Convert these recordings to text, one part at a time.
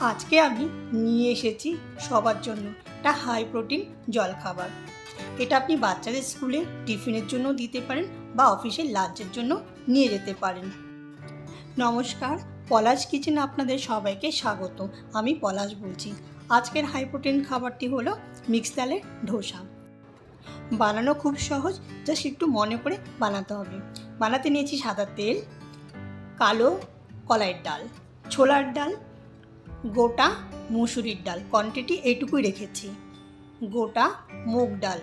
আজকে আমি নিয়ে এসেছি সবার জন্য একটা হাই প্রোটিন জলখাবার। এটা আপনি বাচ্চাদের স্কুলে টিফিনের জন্য দিতে পারেন বা অফিসের লাঞ্চের জন্য নিয়ে যেতে পারেন। নমস্কার, পলাশ কিচেন আপনাদের সবাইকে স্বাগত। আমি পলাশ বলছি। আজকের হাই প্রোটিন খাবারটি হলো মিক্স ডালের ধোসা। বানানো খুব সহজ জাস্ট একটু মনে করে বানাতে হবে। বানাতে নিয়েছি সাদা তেল, কালো কলাইয়ের ডাল, ছোলার ডাল গোটা মুসুরির ডাল কোয়ান্টিটি এইটুকুই রেখেছি। গোটা মুগ ডাল।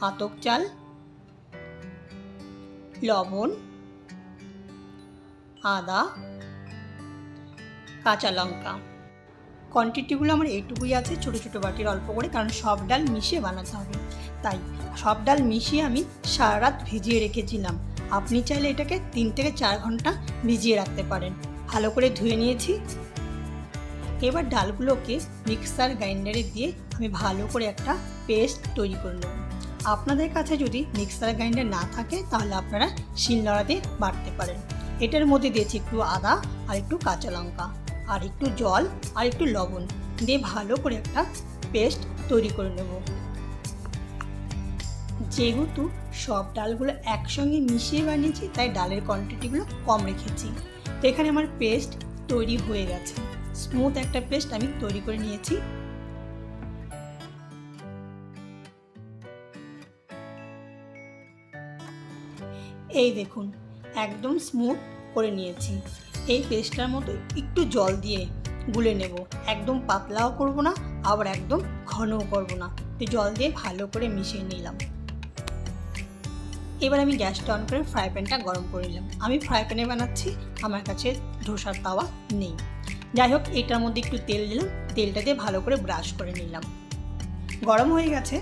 আতক চাল, লবণ, আদা, কাঁচা লঙ্কা। কোয়ান্টিটিগুলো আমার এইটুকুই আছে, ছোটো ছোটো বাটির অল্প করে, কারণ সব ডাল মিশিয়ে বানাতে হবে। তাই সব ডাল মিশিয়ে আমি সারা রাত ভিজিয়ে রেখেছিলাম। আপনি চাইলে এটাকে তিন থেকে চার ঘণ্টা ভিজিয়ে রাখতে পারেন। ভালো করে ধুয়ে নিয়েছি। এবার ডালগুলোকে মিক্সার গ্রাইন্ডারে দিয়ে আমি ভালো করে একটা পেস্ট তৈরি করে নেব। আপনাদের কাছে যদি মিক্সার গ্রাইন্ডার না থাকে, তাহলে আপনারা শিলনোড়া দিয়ে বাটতে পারেন। এটার মধ্যে দিয়েছি একটু আদা আর একটু কাঁচা লঙ্কা আর একটু জল আর একটু লবণ দিয়ে ভালো করে একটা পেস্ট তৈরি করে নেব। যেহেতু সব ডালগুলো একসঙ্গে মিশিয়ে বানিয়েছি, তাই ডালের কোয়ান্টিটিগুলো কম রেখেছি। এখানে আমার পেস্ট তৈরি হয়ে গেছে। স্মুথ একটা পেস্ট আমি তৈরি করে নিয়েছি। এই দেখুন, একদম স্মুথ করে নিয়েছি। এই পেস্টটার মতো একটু জল দিয়ে গুলে নেব। একদম পাতলাও করব না, আবার একদম ঘনও করব না। তো জল দিয়ে ভালো করে মিশিয়ে নিলাম। এবার আমি গ্যাসটা অন করে ফ্রাই প্যানটা গরম করে নিলাম। আমি ফ্রাই প্যানে বানাচ্ছি, আমার কাছে ধোসার তাওয়া নেই। যাই হোক, এটার মধ্যে একটু তেল দিলাম, তেলটা দিয়ে ভালো করে ব্রাশ করে নিলাম। গরম হয়ে গেছে,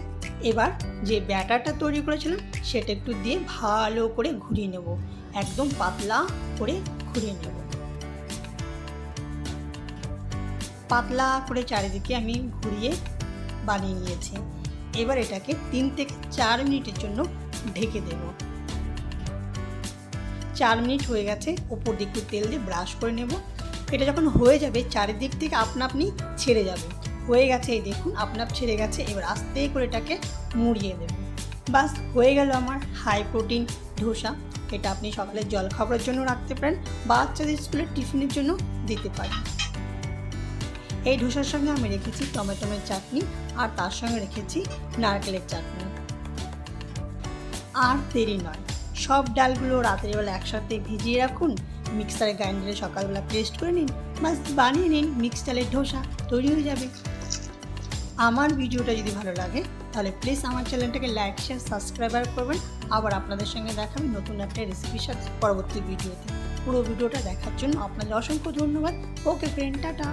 এবার যে ব্যাটারটা তৈরি করেছিলাম, সেটা একটু দিয়ে ভালো করে ঘুরিয়ে নেব। একদম পাতলা করে ঘুরিয়ে নেব। পাতলা করে চারিদিকে আমি ঘুরিয়ে বানিয়ে নিয়েছি। এবার এটাকে তিন থেকে চার মিনিটের জন্য ঢেকে দেব। চার মিনিট হয়ে গেছে, ওপর দিক একটু তেল দিয়ে ব্রাশ করে নেব। এটা যখন হয়ে যাবে, চারিদিক থেকে আপনা আপনি ছেড়ে যাবে। হয়ে গেছে এই দেখুন আপনার ছেড়ে গেছে। এবার আস্তে করে এটাকে মুড়িয়ে দেব। বাস, হয়ে গেল আমার হাই প্রোটিন ধোসা। এটা আপনি সকালের জলখাবারের জন্য রাখতে পারেন, বাচ্চাদের স্কুলের টিফিনের জন্য দিতে পারেন। এই ধোসার সঙ্গে আমি রেখেছি টমেটোমের চাটনি, আর তার সঙ্গে রেখেছি নারকেলের চাটনি। আর দেরি নয়। সব ডালগুলো রাতের বেলা একসাথে ভিজিয়ে রাখুন, মিক্সারে গ্রাইন্ডারে সকালবেলা পেস্ট করে নিন, বাস বানিয়ে নিন, মিক্স ডালের ধোসা, তৈরি হয়ে যাবে। আমার ভিডিওটা যদি ভালো লাগে, তাহলে প্লিজ আমার চ্যানেলটাকে লাইক শেয়ার সাবস্ক্রাইবার করবেন। আবার আপনাদের সঙ্গে দেখাবে নতুন একটা রেসিপির সাথে পরবর্তী ভিডিওতে। পুরো ভিডিওটা দেখার জন্য আপনাদের অসংখ্য ধন্যবাদ। Okay friend tata.